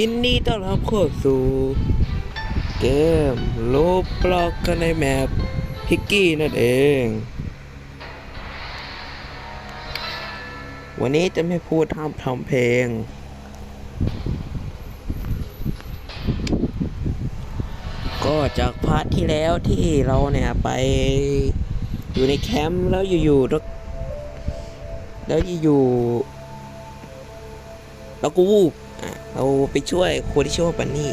ยินดีต้อนรับเข้าสู่เกมโลบล็อกกันในแมปพิกกี้นั่นเอง วันนี้จะไม่พูดทำทำเพลง ก็จากพาร์ทที่แล้วที่เราเนี่ยไปอยู่ในแคมป์แล้วอยู่ๆแล้วแล้วอยู่ๆเราก็วูบ เราไปช่วยคนที่ชื่อว่าปันนี่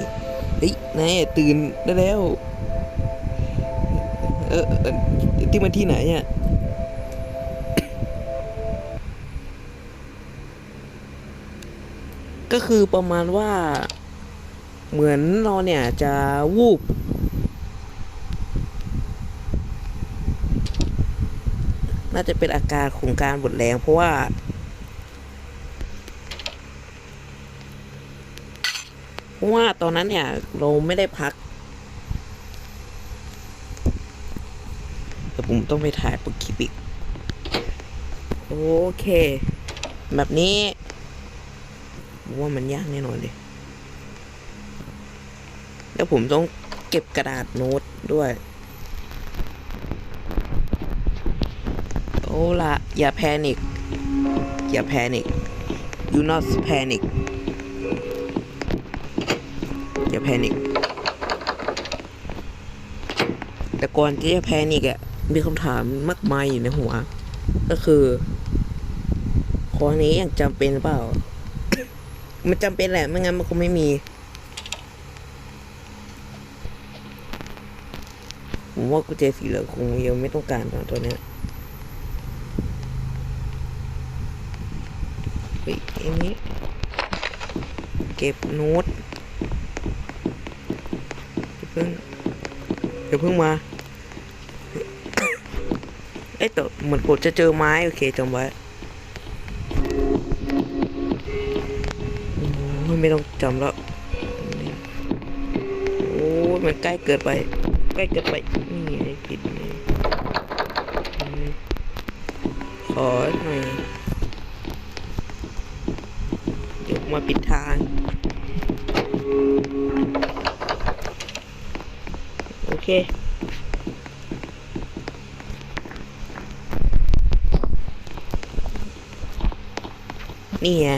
เฮ้ยนายตื่นได้แล้ว เออที่มันที่ไหนอะก็คือประมาณว่า เหมือนเราเนี่ยจะวูบน่าจะเป็นอาการของการหมดแรงเพราะว่า เพ ราะว่าตอนนั้นเนี่ย เราไม่ได้พักแต่ผมต้องไปถ่ายปกคลิปอีก โอเค แบบนี้ว่ามันยากแน่นอนเลยแล้วผมต้องเก็บกระดาษโน้ตด้วย โอ้ละอย่าแพนิคอย่าแพนิค you not panic แพนิคแต่ก่อนที่จะแพนิคอะมีคำถามมากมายอยู่ในหัว ก็คือข้อนี้ยังจำเป็นเปล่า มันจำเป็นแหละไม่งั้นมันคงไม่มีผมว่ากุญแจสีเหลืองคงยังไม่ต้องการตัวเนี้ยเฮ้ยอันนี้ เก็บโน้ต เพิ่งอย่าเพิ่งมาเอ้ยแต่เหมือนผมจะเจอไม้ โอเคจำไว้ไม่ต้องจำแล้วโอ้ยมันใกล้เกินไป ใกล้เกินไป นี่ไงผิดนี่ขอหน่อยเดี๋ยวมาปิดทาง เค นี่ไง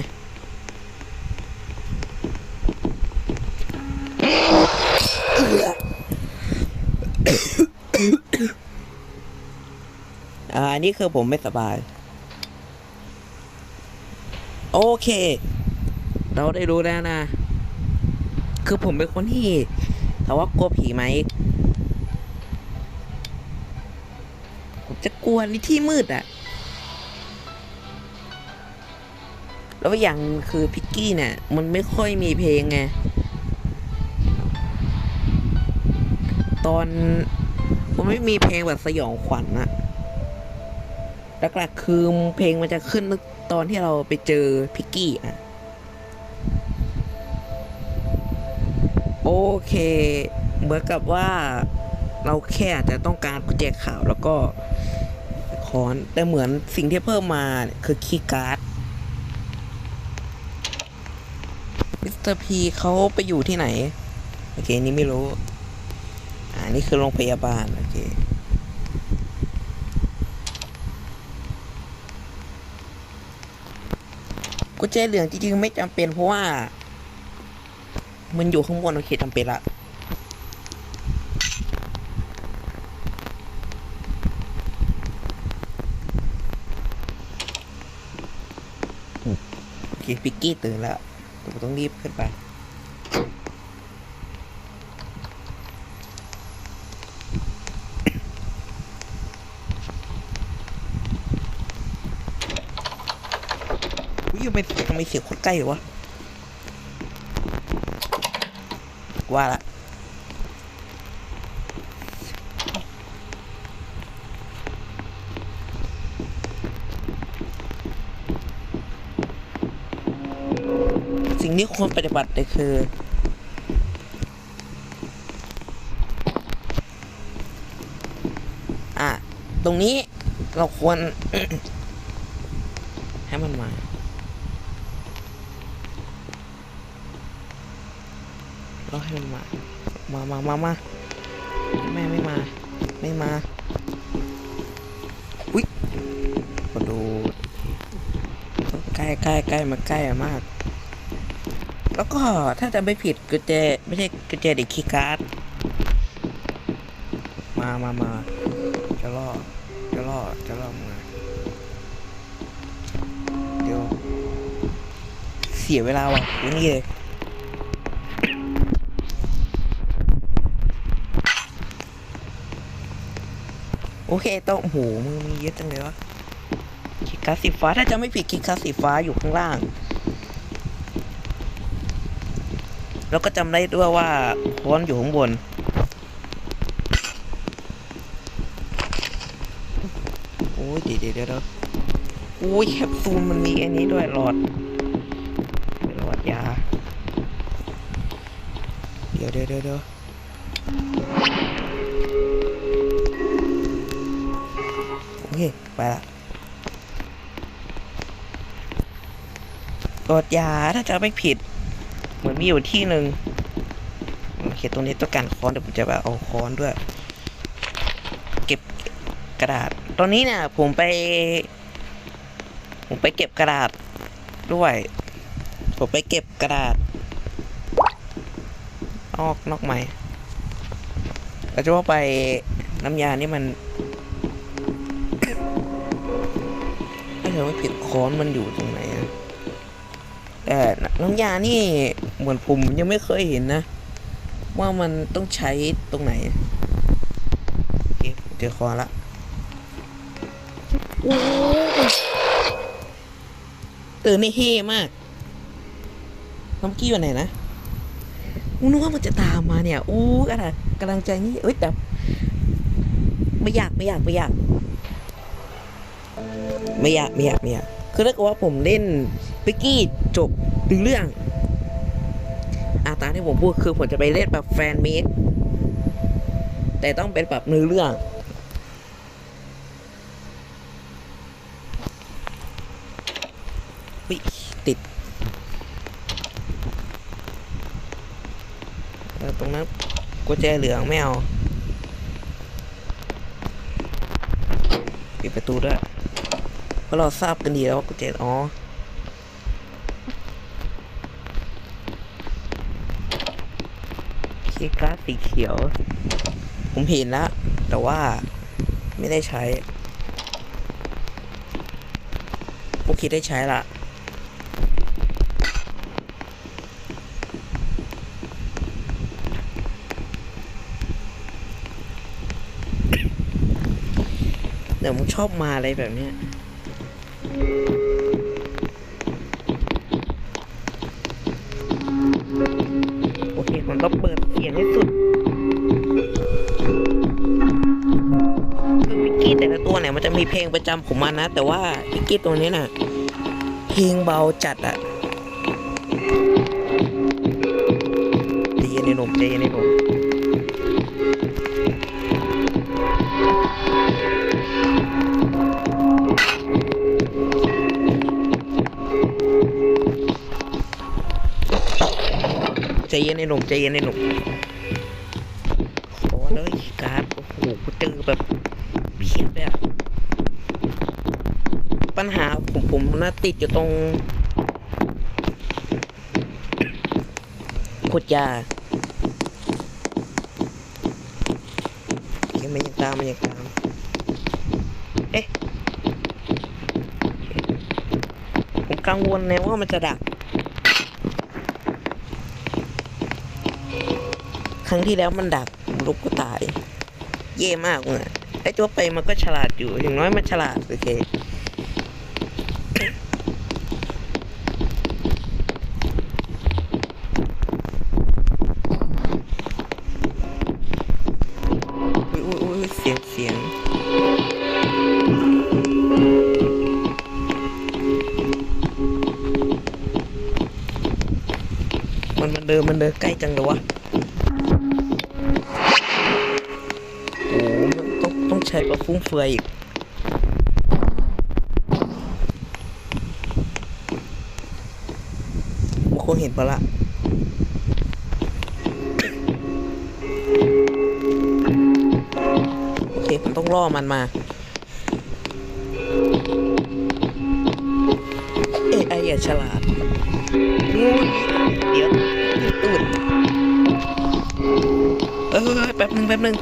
อ่าอันนี้คือผมไม่สบาย โอเค เราได้รู้แล้วนะ คือผมเป็นคนที่ถามว่ากลัวผีไหม ผมจะ กลัวในที่มืดอะแล้วอย่างคือพิกกี้เนี่ยมันไม่ค่อยมีเพลงไงตอนผมไม่มีเพลงแบบสยองขวัญอะหลักๆคือเพลงมันจะขึ้นตอนที่เราไปเจอพิกกี้อะโอเค เหมือนกับว่าเราแค่จะต้องการกุญแจขาวแล้วก็ ค้อน แต่เหมือนสิ่งที่เพิ่มมาคือคีย์การ์ดมิสเตอร์พีเขาไปอยู่ที่ไหน โอเค นี่ไม่รู้ อ่า นี่คือโรงพยาบาล โอเคกุญแจเหลืองจริงๆไม่จำเป็นเพราะว่า มันอยู่ข้างบน โอเคจำเป็นละ เคปิกกี้ตื่นแล้วต่ผมต้องรีบขึ้นไป อุ้ยทำไมทำไมเสียงคนใกล้วะ ว่าละ ที่ควรปฏิบัติเลยคือ อะ ตรงนี้เราควร ให้มันมาต้องให้มันมา มามามามาแม่ไม่มา ไม่มา อุ้ยกระโดดใกล้ใกล้ใกล้มาใกล้มาก แล้วก็ถ้าจะไม่ผิดกุญแจไม่ใช่กุญแจเด็กคีย์การ์ดมามามาจะล่อจะล่อจะล่อมาเดี๋ยว เสียเวลาว่ะอยู่นี่เลยโอเคต้องโอ้โหมือมีเยอะจังเลยวะคีย์การ์ดสีฟ้าถ้าจะไม่ผิดคีย์การ์ดสีฟ้าอยู่ข้างล่าง แล้วก็จำได้ด้วยว่าค้นอยู่ข้างบน โอ้ยเดี๋ยวเดี๋ยวโอ้ยแคปซูลมันมีอันนี้ด้วยหลอดหลอดยา เดี๋ยวเดี๋ยวเดี๋ยวเดี๋ยวโอเค ไปละหลอดยาถ้าจะไม่ผิด มีอยู่ที่หนึ่งโอเคตรงนี้ต้องการค้อนเดี๋ยวผมจะไปเอาค้อนด้วย เก็บกระดาษ ตอนนี้เนี่ยผมไป ผมไปเก็บกระดาษด้วย ผมไปเก็บกระดาษ ออกนอกใหม่เราจะว่าไปน้ำยานี่มันถ้าเธอไม่ผิดค้อนมันอยู่ตรงไหนอะแต่น้ำยานี่ เหมือนผมยังไม่เคยเห็นนะ ว่ามันต้องใช้ตรงไหนโอเคเจอคอละโอ้ยเออนี่เฮมากน้ำกี้อยู่ไหนนะอู้นึกว่ามันจะตามมาเนี่ย อู้กระดากำลังใจนี่เอ้ยแต่ไม่อยากไม่อยากไม่อยาก ไม่อยากไม่อยากไม่อยากคือถ้าเกิดว่าผมเล่นปิกกี้จบดึงเรื่อง อาตามที่ผมพูดคือผมจะไปเล่นแบบแฟนเมดแต่ต้องเป็นแบบเนื้อเรื่องวิติดตรงนั้นกุญแจเหลืองไม่เอาปิดประตูด้วยเพราะเราทราบกันดีแล้วว่ากุญแจอ๋อ คีย์การ์ดสีเขียว ผมเห็นแล้วแต่ว่าไม่ได้ใช้โอเคได้ใช้ละเดี๋ยวมึงชอบมาอะไรแบบเนี้ ผมต้องเปิดเสียงให้สุดคือพิกกี้แต่ละตัวเนี่ยมันจะมีเพลงประจำของมันนะ แต่ว่าพิกกี้ตัวนี้น่ะ เพลงเบาจัดอะใจเย็นในหนุ่มใจเย็นในหนุ่ม ใจเย็นในหนุ่มใจเย็นในหนุ่มโอ้เลยการ์ดโอ้โหกูเจอแบบเพียบเลยอะปัญหาผมผมน่าติดอยู่ตรงขุดยายังไม่ยังตามมันยังตาม เอ๊ะ ผมกังวลนะว่ามันจะดัก ครั้งที่แล้วมันดักลูกก็ตาย เย่มากเลยไอ้ตัวไปมันก็ฉลาดอยู่ อย่างน้อยมันฉลาดโอเคเสียงเสียงมันมันเดินมันเดินใกล้จังเลยวะ ช่ก็ฟุ้งเฟือยอีก บางคนเห็นปะละโอเคผมต้องล่อมันมา เอไออย่าฉลาดเดี๋ยวตูดเออแป๊บหนึ่งแป๊บหนึ่ง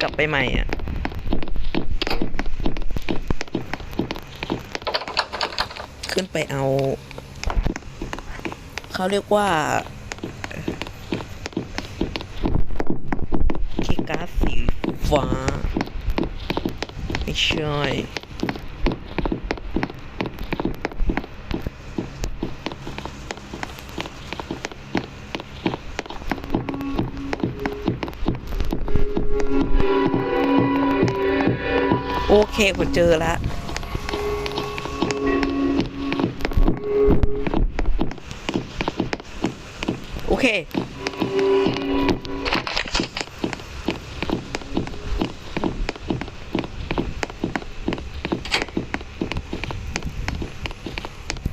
กลับไปใหม่อะขึ้นไปเอา เขาเรียกว่าคีการ์ดสีฟ้า ไม่ใช่ เคผมเจอแล้วโอเค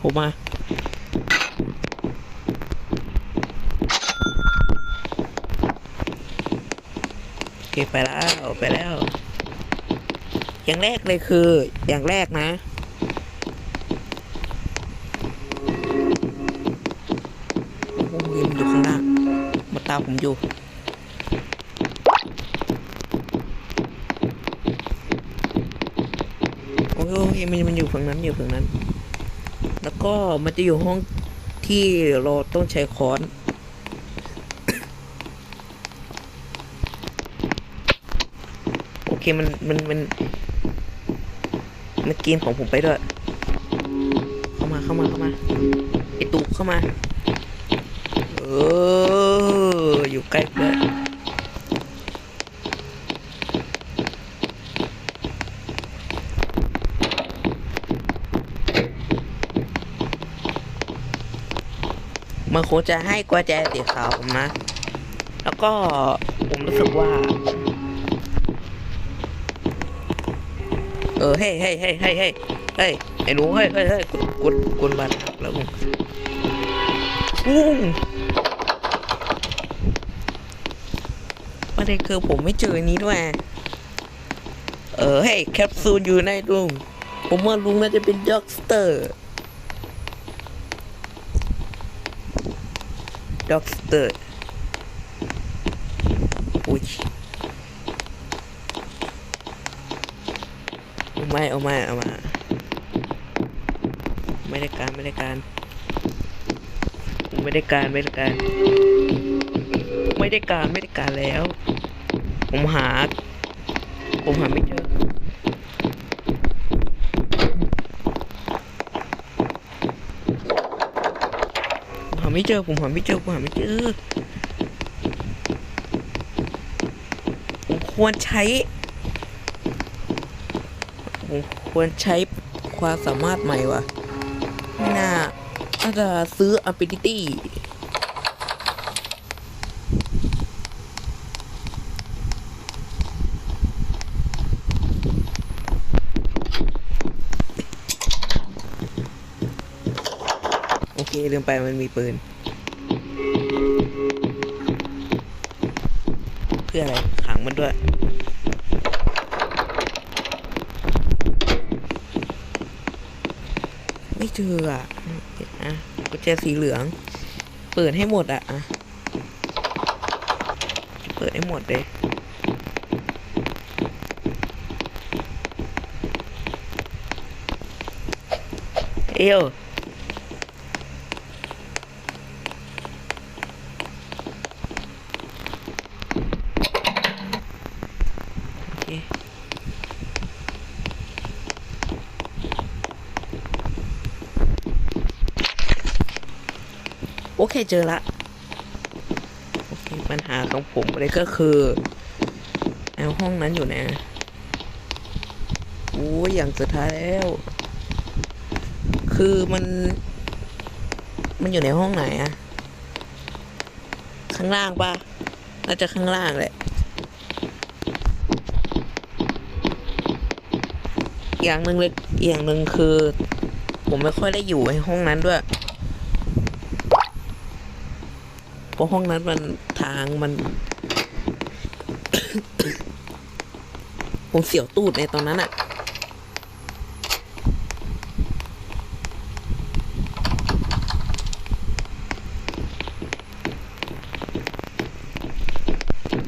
ผมมาโอเคไปแล้ว ไปแล้ว อย่างแรกเลยคืออย่างแรกนะโอ้โหมันอยู่ข้างล่างมาตาผมอยู่โอ้ยมันมันอยู่ฝั่งนั้นอยู่ฝั่งนั้น แล้วก็มันจะอยู่ห้องที่เราต้องใช้ค้อนโอเคมันมันมัน นักินของผมไปด้วย เข้ามาเข้ามาเข้ามาไอตูเข้ามา เออ อยู่ใกล้เพื่อนมันคงจะให้กุญแจสีขาวผมนะ แล้วก็ผมรู้สึกว่า เออเฮ้เฮ้เฮ้เฮ้เฮ้เฮ้ไอ้หนูเฮ้เฮ้เฮ้กดกดกดบัตรแล้วมึงปุ้งประเด็นคือผมไม่เจออันนี้ด้วย เออเฮ้แคปซูลอยู่ในลุงผมว่าลุงน่าจะเป็นด็อกสเตอร์ด็อกสเตอร์อุ้ย เอา ไม่เอาไม่เอามา ไม่ได้การไม่ได้การ ไม่ได้การไม่ได้การ ไม่ได้การไม่ได้การแล้ว ผมหา ผมหาไม่เจอผมหาไม่เจอผมหาไม่เจอผมหาไม่เจอ ผมควรใช้ ควรใช้ความสามารถใหม่วะไม่น่าน่าจะซื้อ ability โอเค ลืมไปมันมีปืน เพื่ออะไรขังมันด้วย ไม่เจออะอะกุญแจสีเหลือง เปิดให้หมดอะอะเปิดให้หมดเลยเอวโอเค โอ เคเจอละโอเคปัญหาของผมเลยก็คือเอาห้องนั้นอยู่นะโอ้ยอย่างสุดท้ายแล้ว คือมัน มันอยู่ในห้องไหนอะข้างล่างปะน่าจะข้างล่างแหละอย่างหนึ่งเลยอย่างหนึ่งคือ ผมไม่ค่อยได้อยู่ในห้องนั้นด้วย เพ ราะห้องนั้นมันทางมัน ผมเสียวตูดในตอนนั้นอะ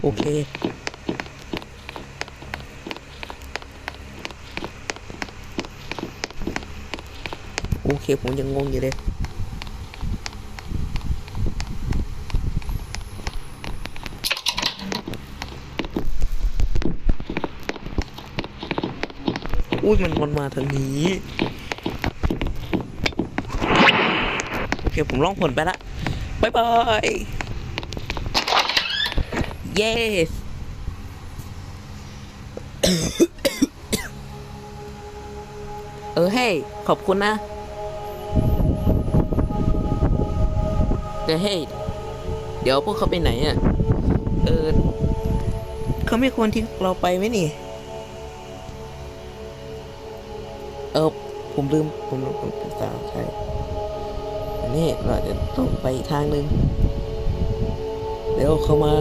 โอเคโอเค ผมยังงงอยู่เลย อุ้ยมันมันมาทางนี้โอเคผมล่องผลไปละบายบาย yes เออเฮ้ยขอบคุณนะเดี๋ยวเฮ้ยเดี๋ยวพวกเขาไปไหนอะ เออ เขาไม่ควรทิ้งเราไปไหมนี่ เออผมลืมผมลืมผมภาษาไทยอันนี้เราจะต้องไปทางหนึ่งเดี๋ยวเขามา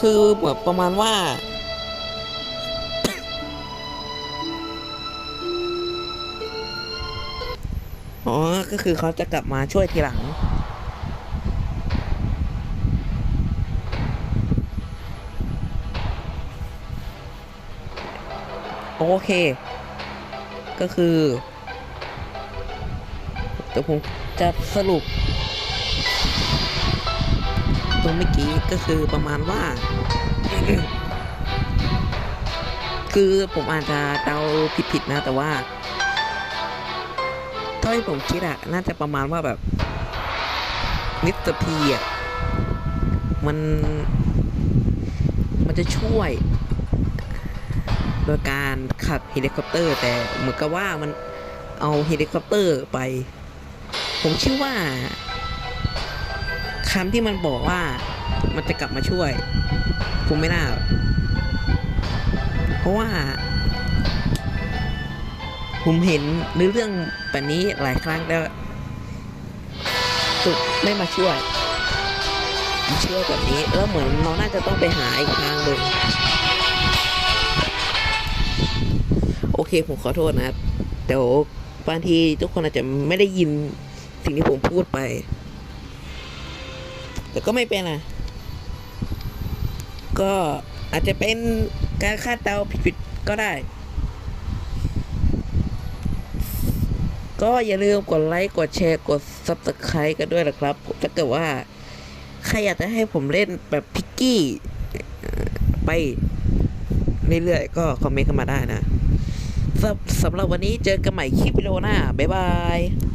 คือแบบประมาณว่าอ๋อ ก็คือเขาจะกลับมาช่วยทีหลัง โอเค ก็คือเดี๋ยวผมจะสรุปตรงเมื่อกี้ก็คือประมาณว่า คือผมอาจจะเดาผิดๆนะ แต่ว่าเท่าที่ผมคิดอะน่าจะประมาณว่าแบบมิสเตอร์พีอะมัน มันจะช่วย โดยการขับเฮลิคอปเตอร์ แต่เหมือนกับว่ามันเอาเฮลิคอปเตอร์ไป ผมเชื่อว่าคำที่มันบอกว่ามันจะกลับมาช่วย ผมไม่น่า เพราะว่า ผมเห็นเรื่องแบบนี้หลายครั้งแล้วสุดไม่มาช่วยเชื่อแบบนี้แล้วเหมือนเราน่าจะต้องไปหาอีกทางหนึ่ง เคผมขอโทษนะครับเดี๋ยวบางทีทุกคนอาจจะไม่ได้ยินสิ่งที่ผมพูดไป แต่ก็ไม่เป็นไรก็อาจจะเป็นการคาดเดาผิดๆก็ได้ ก็อย่าลืมกดไลค์ กดแชร์ กด Subscribe กันด้วยนะครับ ถ้าเกิดว่า ใครอยากจะให้ผมเล่นแบบพิกกี้ ไปเรื่อยๆ ก็คอมเมนต์เข้ามาได้นะ สำหรับวันนี้เจอกันใหม่คลิปวิดีโอหน้า บ๊ายบาย